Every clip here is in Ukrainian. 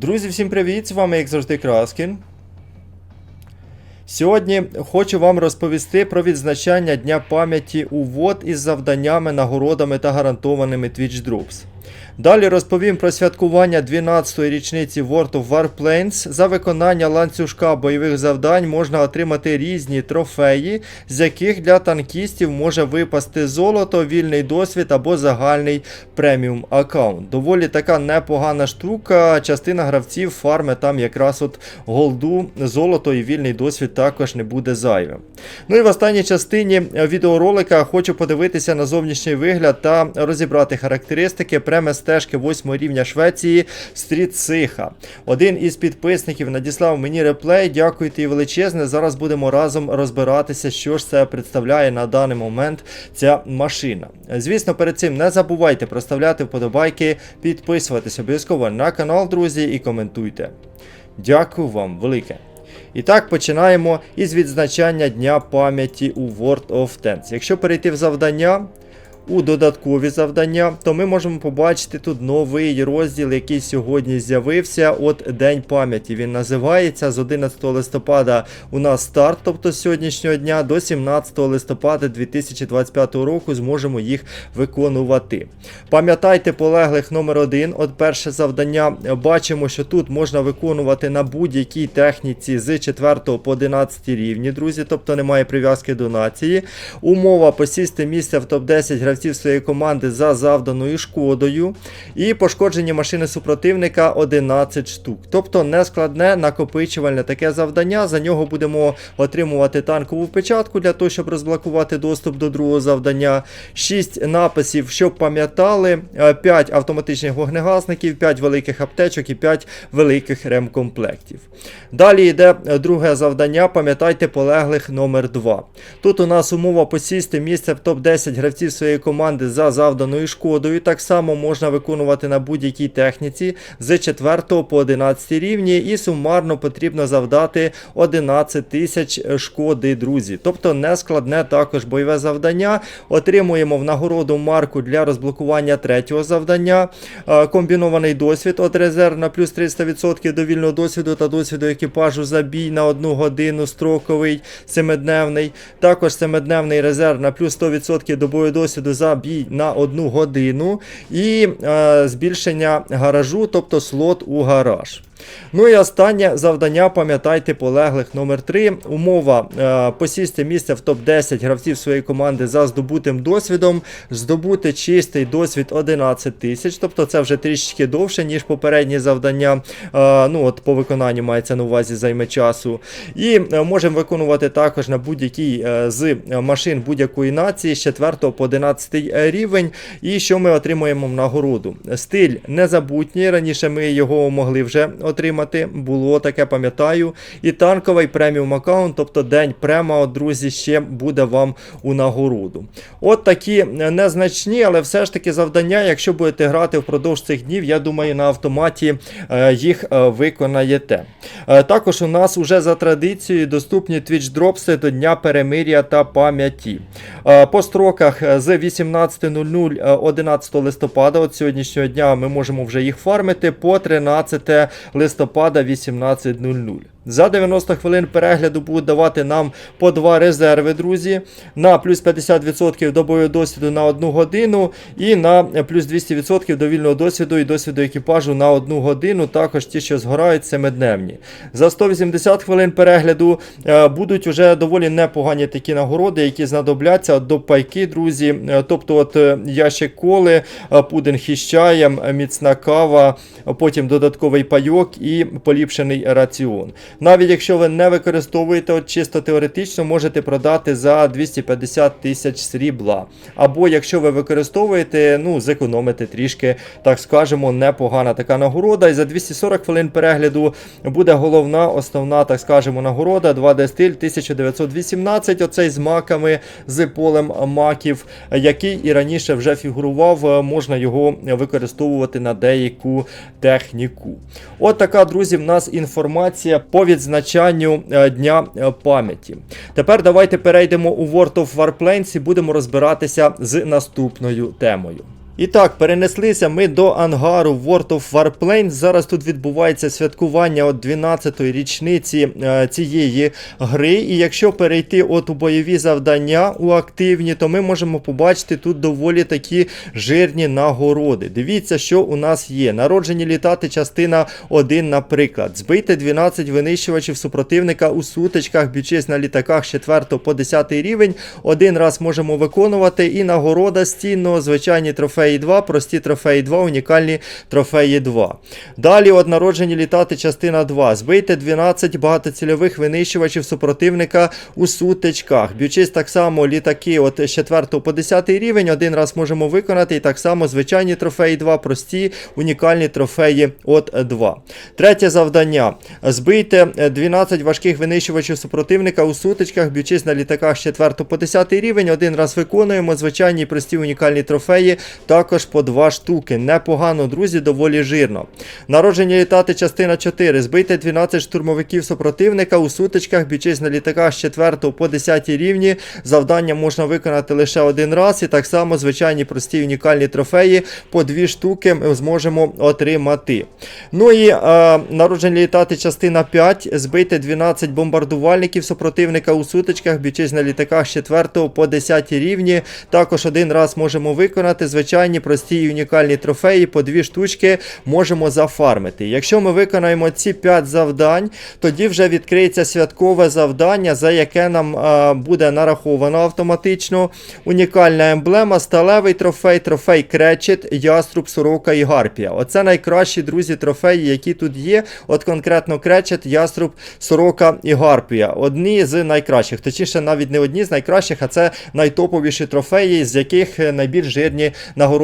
Друзі, всім привіт! З вами, як завжди, Краскін. Сьогодні хочу вам розповісти про відзначання Дня пам'яті у ВОД із завданнями, нагородами та гарантованими Twitch Drops. Далі розповім про святкування 12-ї річниці World of Warplanes. За виконання ланцюжка бойових завдань можна отримати різні трофеї, з яких для танкістів може випасти золото, вільний досвід або загальний преміум аккаунт. Доволі така непогана штука. Частина гравців фарми там якраз от голду, золото і вільний досвід також не буде зайвим. Ну і в останній частині відеоролика хочу подивитися на зовнішній вигляд та розібрати характеристики прем стежки 8 рівня Швеції Стріт Сиха. Один із підписників надіслав мені реплей. Дякую тобі величезне. Зараз будемо разом розбиратися, що ж це представляє на даний момент ця машина. Звісно, перед цим не забувайте проставляти вподобайки, підписуватись обов'язково на канал, друзі, і коментуйте. Дякую вам велике. І так починаємо із відзначання Дня пам'яті у World of Tanks. Якщо перейти в завдання, у додаткові завдання, то ми можемо побачити тут новий розділ, який сьогодні з'явився. От День пам'яті. Він називається з 11 листопада у нас старт, тобто з сьогоднішнього дня, до 17 листопада 2025 року зможемо їх виконувати. Пам'ятайте полеглих номер 1 От перше завдання. Бачимо, що тут можна виконувати на будь-якій техніці з 4 по 11 рівні, друзі, тобто немає прив'язки до нації. Умова посісти місце в топ-10 гравців своєї команди за завданою шкодою. І пошкоджені машини супротивника 11 штук. Тобто нескладне накопичувальне таке завдання. За нього будемо отримувати танкову печатку для того, щоб розблокувати доступ до другого завдання. 6 написів, щоб пам'ятали, 5 автоматичних вогнегасників, 5 великих аптечок і 5 великих ремкомплектів. Далі йде друге завдання. Пам'ятайте полеглих номер 2 Тут у нас умова посісти місце в топ-10 гравців своєї команди за завданою шкодою. Так само можна виконувати на будь-якій техніці з 4 по 11 рівні, і сумарно потрібно завдати 11 тисяч шкоди, друзі. Тобто нескладне також бойове завдання. Отримуємо в нагороду марку для розблокування третього завдання. Е, Комбінований досвід от резерв на плюс 300% до вільного досвіду та досвіду екіпажу за бій на одну годину строковий, семидневний. Також семидневний резерв на плюс 100% до бою досвіду за бій на одну годину. І е, збільшення гаражу, тобто слот у гараж. Ну і останнє завдання, пам'ятайте, полеглих номер 3 Умова е, посісти місце в топ-10 гравців своєї команди за здобутим досвідом, здобути чистий досвід 11 тисяч, тобто це вже трішки довше, ніж попередні завдання. Е, ну от По виконанню мається на увазі займе часу. І е, можемо виконувати також на будь-якій е, з машин будь-якої нації з 4 по 11 рівень. І що ми отримуємо в нагороду? Стиль незабутній. Раніше ми його могли вже отримати. Було таке, пам'ятаю. І танковий преміум аккаунт, тобто день према, друзі, ще буде вам у нагороду. От такі незначні, але все ж таки завдання, якщо будете грати впродовж цих днів, я думаю, на автоматі е, їх е, виконаєте. Е, також у нас уже за традицією доступні Twitch дропси до Дня перемир'я та пам'яті. Е, по строках е, з 18.00 е, 11 листопада, от сьогоднішнього дня, ми можемо вже їх фармити по 13 листопада 18.00. За 90 хвилин перегляду будуть давати нам по два резерви, друзі. На плюс 50% до бою досвіду на 1 годину і на плюс 200% до вільного досвіду і досвіду екіпажу на 1 годину. Також ті, що згорають семидневні. За 180 хвилин перегляду е, будуть вже доволі непогані такі нагороди, які знадобляться до пайки, друзі. Е, Тобто, от е, ящик коли, чаєм, е, міцна кава, потім додатковий пайок і поліпшений раціон. Навіть якщо ви не використовуєте от чисто теоретично, можете продати за 250 тисяч срібла. Або якщо ви використовуєте, ну, зекономите трішки, так скажемо, непогана така нагорода. І за 240 хвилин перегляду буде головна, основна, так скажемо, нагорода 2D стиль 1918. Оцей з маками, з полем маків, який і раніше вже фігурував, можна його використовувати на деяку техніку. От така, друзі, в нас інформація по відзначанню е, Дня е, пам'яті. Тепер давайте перейдемо у World of Warplanes і будемо розбиратися з наступною темою. І так, перенеслися ми до ангару World of Warplanes. Зараз тут відбувається святкування от 12-ї річниці е, цієї гри. І якщо перейти от у бойові завдання у активні, то ми можемо побачити тут доволі такі жирні нагороди. Дивіться, що у нас є. Народжені літати частина 1, наприклад. Збийте 12 винищувачів супротивника у сутичках, б'ючись на літаках з 4 по 10 рівень. Один раз можемо виконувати. І нагорода стінного, звичайні трофеї 2, прості трофеї 2, унікальні трофеї 2. Далі от народжені літати частина 2. Збийте 12 багатоцільових винищувачів супротивника у сутичках. Б'ючись так само літаки от з 4 по 10 рівень, один раз можемо виконати. І так само звичайні трофеї 2, прості, унікальні трофеї от 2. Третє завдання. Збийте е, 12 важких винищувачів супротивника у сутичках, б'ючись на літаках з 4 по 10 рівень. Один раз виконуємо звичайні прості унікальні трофеї, також по 2 штуки. Непогано, друзі, доволі жирно. Народжені літати частина 4. Збийте 12 штурмовиків супротивника у сутичках, б'ючись на літаках з 4 по 10 рівні. Завдання можна виконати лише один раз. І так само звичайні прості унікальні трофеї по 2 штуки ми зможемо отримати. Ну і е, народжені літати частина 5. Збийте 12 бомбардувальників супротивника у сутичках, б'ючись на літаках з 4 по 10 рівні. Також один раз можемо виконати звичайні прості і унікальні трофеї по 2 штучки можемо зафармити. Якщо ми виконаємо ці 5 завдань, тоді вже відкриється святкове завдання, за яке нам е, буде нараховано автоматично. Унікальна емблема, сталевий трофей, трофей кречет, яструб, сорока і гарпія. Оце найкращі друзі трофеї, які тут є. От конкретно кречет, яструб, сорока і гарпія. Одні з найкращих, точніше, навіть не одні з найкращих, а це найтоповіші трофеї, з яких найбільш жирні нагороди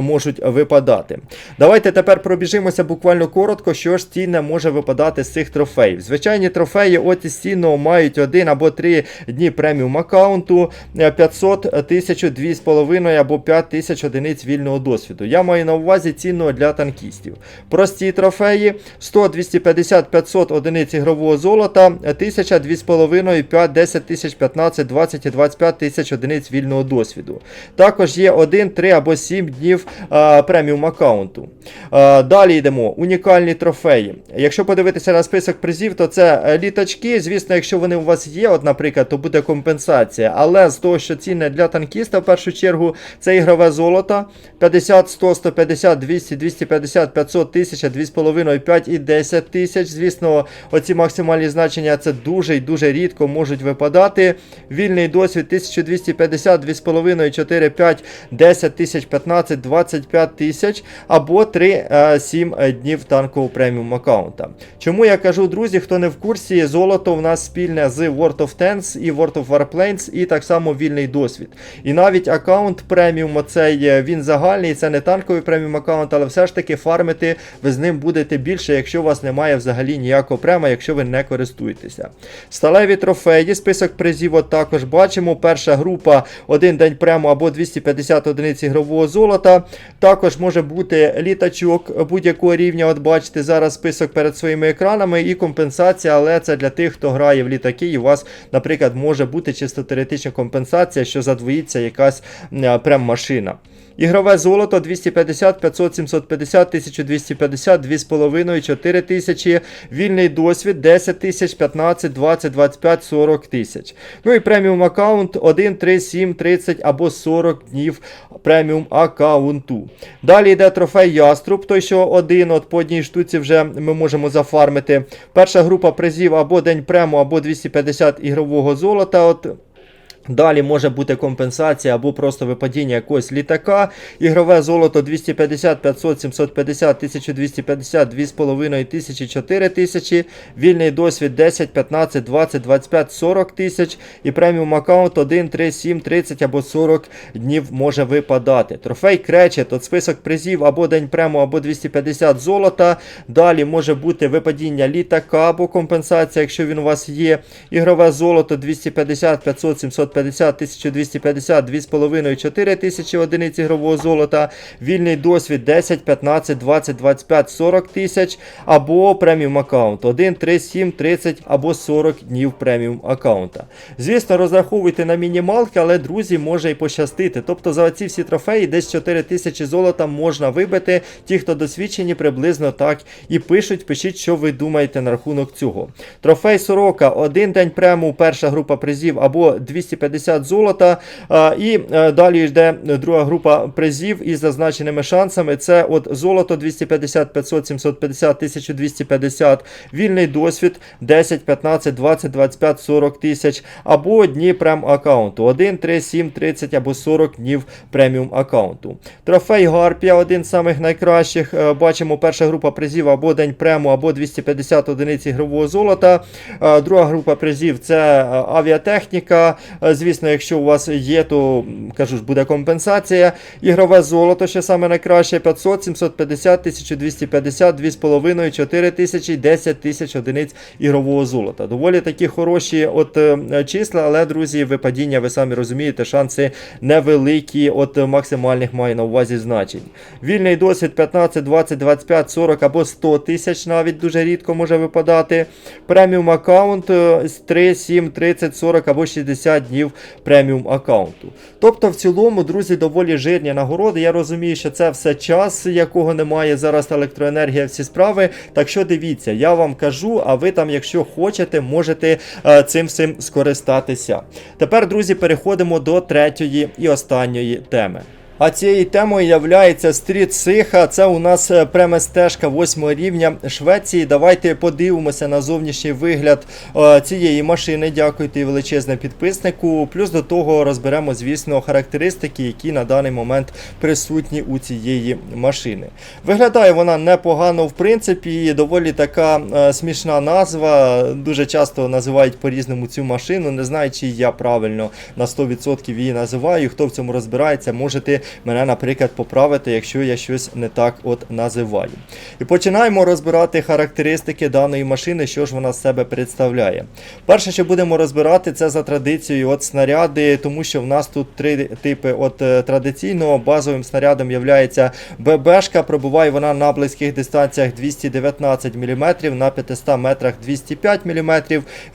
можуть випадати. Давайте тепер пробіжимося буквально коротко, що ж цінне може випадати з цих трофеїв. Звичайні трофеї от із цінного мають один або три дні преміум аккаунту, е, 500, 1000, 2,5 або 5000 одиниць вільного досвіду. Я маю на увазі цінного для танкістів. Прості трофеї 100, 250, 500 одиниць ігрового золота, 1000, 2,5, 5, 10 тисяч, 15, 20 і 25 тисяч одиниць вільного досвіду. Також є 1, 3 або 7 днів а, преміум аккаунту. А, далі йдемо. Унікальні трофеї. Якщо подивитися на список призів, то це е, літачки. Звісно, якщо вони у вас є, от, наприклад, то буде компенсація. Але з того, що цінне для танкіста, в першу чергу, це ігрове золото. 50, 100, 150, 200, 250, 500 1000, 2,5, 5 і 10 тисяч. Звісно, оці максимальні значення це дуже і дуже рідко можуть випадати. Вільний досвід 1250, 2,5, 4, 5, 10 тисяч, 15, 25 тисяч або 3-7 днів танкового преміум аккаунта. Чому я кажу, друзі, хто не в курсі, золото в нас спільне з World of Tanks і World of Warplanes, і так само вільний досвід. І навіть аккаунт преміум, оцей е, він загальний, це не танковий преміум аккаунт, але все ж таки фармити ви з ним будете більше, якщо у вас немає взагалі ніякого према, якщо ви не користуєтеся. Сталеві трофеї, список призів от також бачимо. Перша група, один день прему або 250 одиниць ігрового золота. Також може бути літачок будь-якого рівня. От бачите, зараз список перед своїми екранами і компенсація, але це для тих, хто грає в літаки, і у вас, наприклад, може бути чисто теоретична компенсація, що задвоїться якась е, прем-машина. Ігрове золото 250, 500, 750, 1250, 2,5, 4 тисячі. Вільний досвід 10 тисяч, 15, 20, 25, 40 тисяч. Ну і преміум аккаунт 1, 3, 7, 30 або 40 днів преміум аккаунту. Далі йде трофей Яструб, той, що один от по одній штуці вже ми можемо зафармити. Перша група призів або день прему, або 250 ігрового золота. От Далі може бути компенсація або просто випадіння якогось літака. Ігрове золото 250, 500, 750, 1250, 2,5 тисячі, 4 тисячі. Вільний досвід 10, 15, 20, 25, 40 тисяч. І преміум аккаунт 1, 3, 7, 30 або 40 днів може випадати. Трофей кречет, от список призів або день прему, або 250 золота. Далі може бути випадіння літака або компенсація, якщо він у вас є. Ігрове золото 250, 500, 750. 750, 1250, 2,5, 4 тисячі одиниць ігрового золота, вільний досвід 10, 15, 20, 25, 40 тисяч, або преміум аккаунт 1, 3, 7, 30 або 40 днів преміум аккаунта. Звісно, розраховуйте на мінімалки, але друзі, може і пощастити. Тобто за ці всі трофеї десь 4 тисячі золота можна вибити. Ті, хто досвідчені, приблизно так і пишуть. Пишіть, що ви думаєте на рахунок цього. Трофей сорока, один день прему, перша група призів або 250 золота. І е, далі йде друга група призів із зазначеними шансами. Це от золото 250, 500, 750, 1250, вільний досвід 10, 15, 20, 25, 40 тисяч або дні прем аккаунту 1, 3, 7, 30 або 40 днів преміум аккаунту. Трофей Гарпія, один з самих найкращих. Е, Бачимо, перша група призів або день прему, або 250 одиниць ігрового золота. Е, Друга група призів це авіатехніка. Звісно, якщо у вас є, то кажу ж, буде компенсація. Ігрове золото, ще саме найкраще 500, 750, 1250, 2,5, 4 тисячі, 10 тисяч одиниць ігрового золота. Доволі такі хороші от е, числа, але, друзі, випадіння, ви самі розумієте, шанси невеликі, от максимальних маю на увазі значень. Вільний досвід 15, 20, 25, 40 або 100 тисяч навіть дуже рідко може випадати. Преміум аккаунт е, 3, 7, 30, 40 або 60 днів преміум аккаунту. Тобто, в цілому, друзі, доволі жирні нагороди. Я розумію, що це все час, якого немає зараз електроенергія, всі справи. Так що дивіться, я вам кажу, а ви там, якщо хочете, можете е, цим всім скористатися. Тепер, друзі, переходимо до третьої і останньої теми. А цією темою являється стріт Сиха. Це у нас е, преместежка 8 рівня Швеції. Давайте подивимося на зовнішній вигляд е, цієї машини. Дякуйте величезне підписнику. Плюс до того розберемо, звісно, характеристики, які на даний момент присутні у цієї машини. Виглядає вона непогано, в принципі, доволі така е, смішна назва. Дуже часто називають по-різному цю машину. Не знаю, чи я правильно на 100% її називаю. Хто в цьому розбирається, можете мене, наприклад, поправити, якщо я щось не так от називаю. І починаємо розбирати характеристики даної машини, що ж вона з себе представляє. Перше, що будемо розбирати, це за традицією от снаряди, тому що в нас тут три типи. От е, традиційно базовим снарядом є ББшка, пробуває вона на близьких дистанціях 219 мм, на 500 метрах 205 мм.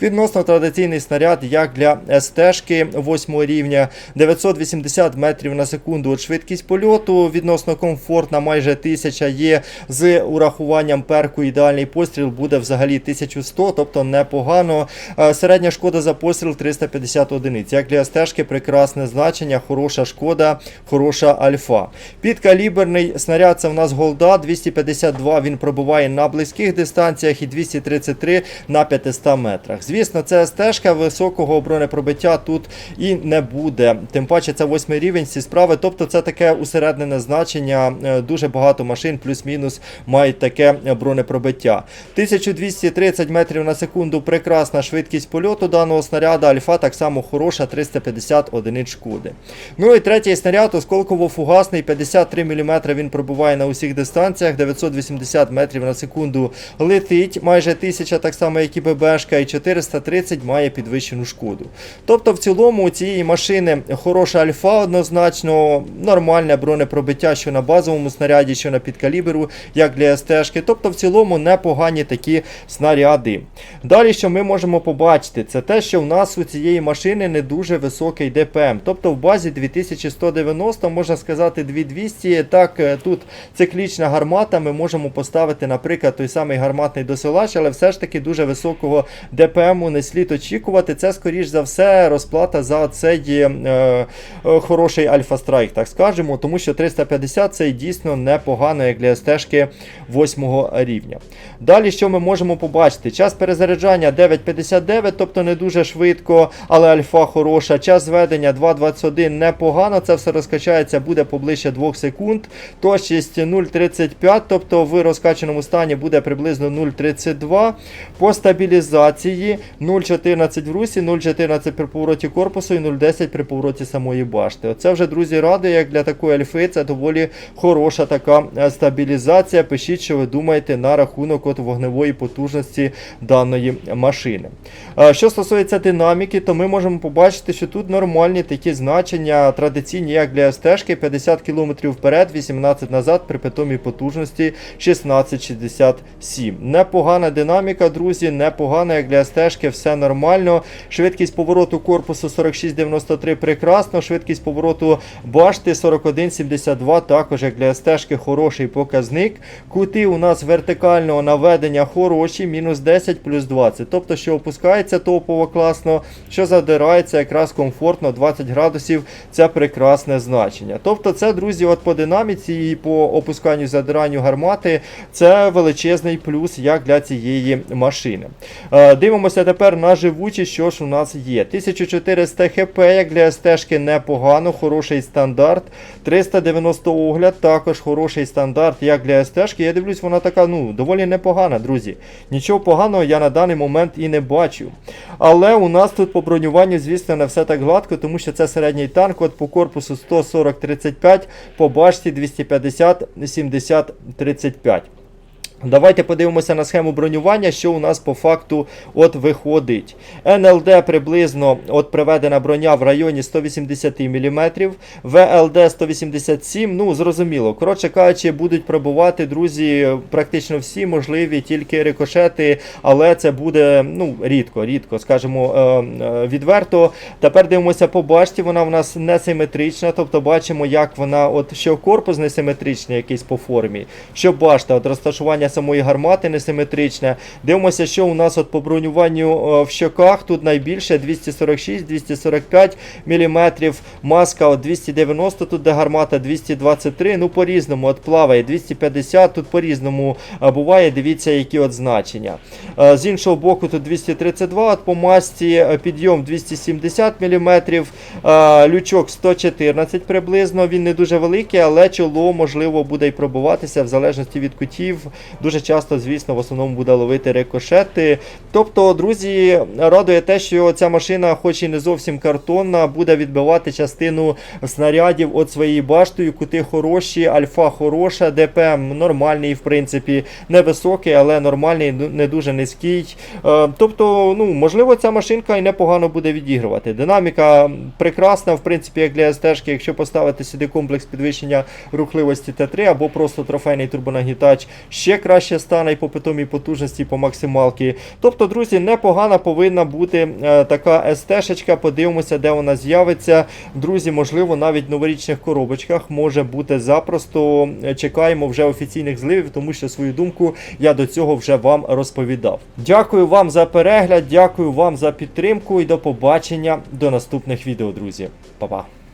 Відносно традиційний снаряд, як для СТ-шки 8 рівня, 980 метрів на секунду швидкість польоту, відносно комфортна, майже 1000 є. З урахуванням перку ідеальний постріл буде взагалі 1100, тобто непогано. Е, Середня шкода за постріл 350 одиниць. Як для СТ-шки прекрасне значення, хороша шкода, хороша альфа. Підкаліберний снаряд це в нас голда, 252 він пробуває на близьких дистанціях і 233 на 500 метрах. Звісно, це СТ-шка високого бронепробиття тут і не буде. Тим паче це 8 рівень ці справи. Тобто це таке усереднене значення. Е, Дуже багато машин, плюс-мінус, мають таке бронепробиття. 1230 метрів на секунду прекрасна швидкість польоту даного снаряда. Альфа так само хороша, 350 одиниць шкоди. Ну і третій снаряд, осколково-фугасний, 53 мм він пробуває на усіх дистанціях, 980 метрів на секунду летить, майже 1000, так само, як і ББшка, і 430 має підвищену шкоду. Тобто, в цілому у цієї машини хороша альфа однозначно, нормальне бронепробиття, що на базовому снаряді, що на підкаліберу, як для СТ-шки. Тобто, в цілому непогані такі снаряди. Далі, що ми можемо побачити, це те, що в нас у цієї машини не дуже високий ДПМ. Тобто в базі 2190, можна сказати, 2200. Так, е, тут циклічна гармата, ми можемо поставити, наприклад, той самий гарматний досилач, але все ж таки дуже високого ДПМу не слід очікувати. Це, скоріш за все, розплата за цей е, е, хороший альфа-страйк, так скажемо, тому що 350 це дійсно непогано, як для СТ-шки 8 рівня. Далі, що ми можемо побачити? Час перезаряджання 9.59, тобто не дуже швидко, але альфа хороша. Час зведення 2.21 непогано, це все розкачається, буде поближче 2 секунд. Точність 0.35, тобто в розкачаному стані буде приблизно 0.32. По стабілізації 0.14 в русі, 0.14 при повороті корпусу і 0.10 при повороті самої башти. Оце вже, друзі, радує. Як для такої альфи, це доволі хороша така е, стабілізація. Пишіть, що ви думаєте на рахунок от вогневої потужності даної машини. Е, Що стосується динаміки, то ми можемо побачити, що тут нормальні такі значення традиційні, як для СТ-шки, 50 км вперед, 18 назад при питомій потужності 1667. Непогана динаміка, друзі, непогана, як для СТ-шки, все нормально. Швидкість повороту корпусу 4693 прекрасно, швидкість повороту башти 4172, також як для СТ-шки хороший показник. Кути у нас вертикального наведення хороші, мінус 10 плюс 20. Тобто, що опускається топово класно, що задирається якраз комфортно 20 градусів. Це прекрасне значення. Тобто, це, друзі, от по динаміці і по опусканню задиранню гармати, це величезний плюс як для цієї машини. Е, Дивимося тепер на живучість, що ж у нас є. 1400 хп, як для СТ-шки непогано, хороший стандарт. 390 огляд, також хороший стандарт, як для СТ-шки. Я дивлюсь, вона така, ну, доволі непогана, друзі. Нічого поганого я на даний момент і не бачу. Але у нас тут по бронюванню, звісно, не все так гладко, тому що це середній танк, от по корпусу 140-35, по башті 250-70-35. Давайте подивимося на схему бронювання, що у нас по факту от виходить. НЛД приблизно от приведена броня в районі 180 мм, ВЛД 187 ну зрозуміло. Коротше кажучи, будуть пробувати, друзі, практично всі можливі, тільки рикошети, але це буде ну, рідко, рідко, скажімо е, е, відверто. Тепер дивимося по башті, вона в нас не симетрична, тобто бачимо, як вона, от що корпус не симетричний якийсь по формі, що башта, от розташування самої гармати несиметричне. Дивимося, що у нас от по бронюванню е, в щоках. Тут найбільше 246-245 мм. Маска от 290, тут де гармата 223. Ну, по-різному от плаває 250, тут по-різному е, буває. Дивіться, які от значення. Е, З іншого боку, тут 232, от по масці підйом 270 мм, лючок 114 приблизно. Він не дуже великий, але чоло можливо буде й пробуватися в залежності від кутів. Дуже часто, звісно, в основному буде ловити рикошети. Тобто, друзі, радує те, що ця машина, хоч і не зовсім картонна, буде відбивати частину снарядів от своєю баштою. Кути хороші, альфа хороша, ДПМ нормальний, в принципі, невисокий, але нормальний, не дуже низький. Е, Тобто, ну, можливо, ця машинка і непогано буде відігрувати. Динаміка прекрасна, в принципі, як для СТ-шки, якщо поставити сюди комплекс підвищення рухливості Т3 або просто трофейний турбонагнітач, ще краще стане і по питомій потужності, по максималки. Тобто, друзі, непогана повинна бути е, така СТ-шечка. Подивимося, де вона з'явиться. Друзі, можливо, навіть в новорічних коробочках може бути запросто. Е, Чекаємо вже офіційних зливів, тому що свою думку я до цього вже вам розповідав. Дякую вам за перегляд, дякую вам за підтримку і до побачення до наступних відео, друзі. Па-па.